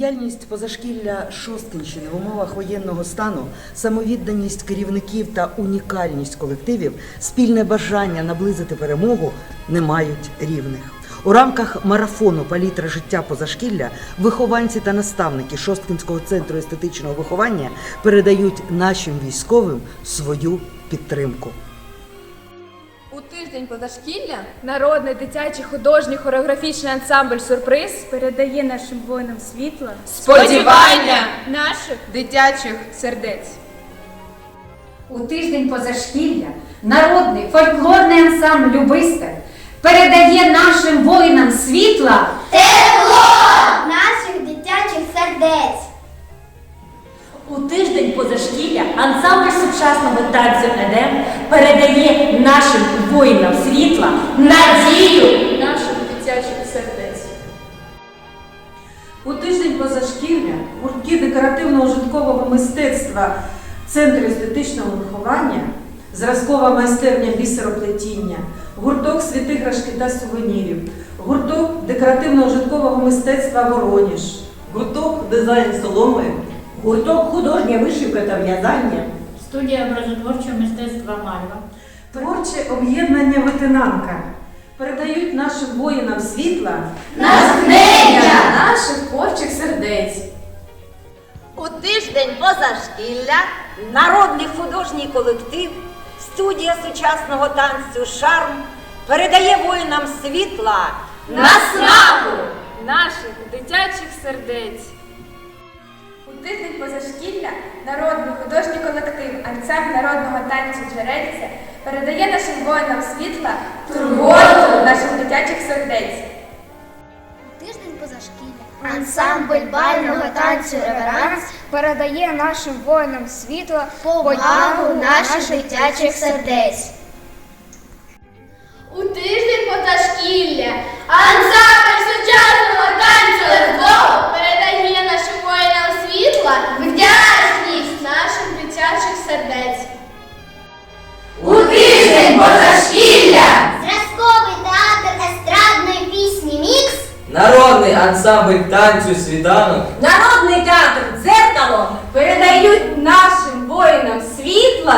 Діяльність позашкілля Шосткинщини в умовах воєнного стану, самовідданість керівників та унікальність колективів, спільне бажання наблизити перемогу не мають рівних. У рамках марафону Палітра життя позашкілля вихованці та наставники Шосткинського центру естетичного виховання передають нашим військовим свою підтримку. Тиждень позашкілля народний дитячий художній хореографічний ансамбль Сюрприз передає нашим воїнам світла сподівання наших дитячих сердець. У тиждень позашкілля народний фольклорний ансамбль Любистер передає нашим воїнам світла наших дитячих сердець. У тиждень позашкілля ансамбль сучасного танцю Едем передає нашим воїнам світла надію. Наших дитячих сердець. У тиждень позашкілля гуртки декоративно-ужиткового мистецтва Центр естетичного виховання, зразкова майстерня бісероплетіння, гурток світиграшки та сувенірів, гурток декоративно-ужиткового мистецтва Вороніж, Гурток дизайн соломи, гурток художня вишивка та в'язання, студія образотворчого мистецтва Мальва. творче об'єднання ветенанка передають нашим воїнам світла Наших творчих сердець. У тиждень позашкілля народний художній колектив, студія сучасного танцю Шарм передає воїнам світла Наснагу наших дитячих сердець. Тиждень позашкілля народний художній колектив ансамбль народного танцю Джерельця передає нашим воїнам світла турботу наших дитячих сердець. У тиждень позашкілля ансамбль бального танцю Реверанс Передає нашим воїнам світла повагу наших дитячих сердець. У тиждень позашкілля ансамбль народний ансамбль танцю світанок, народний театр дзеркало передають нашим воїнам світла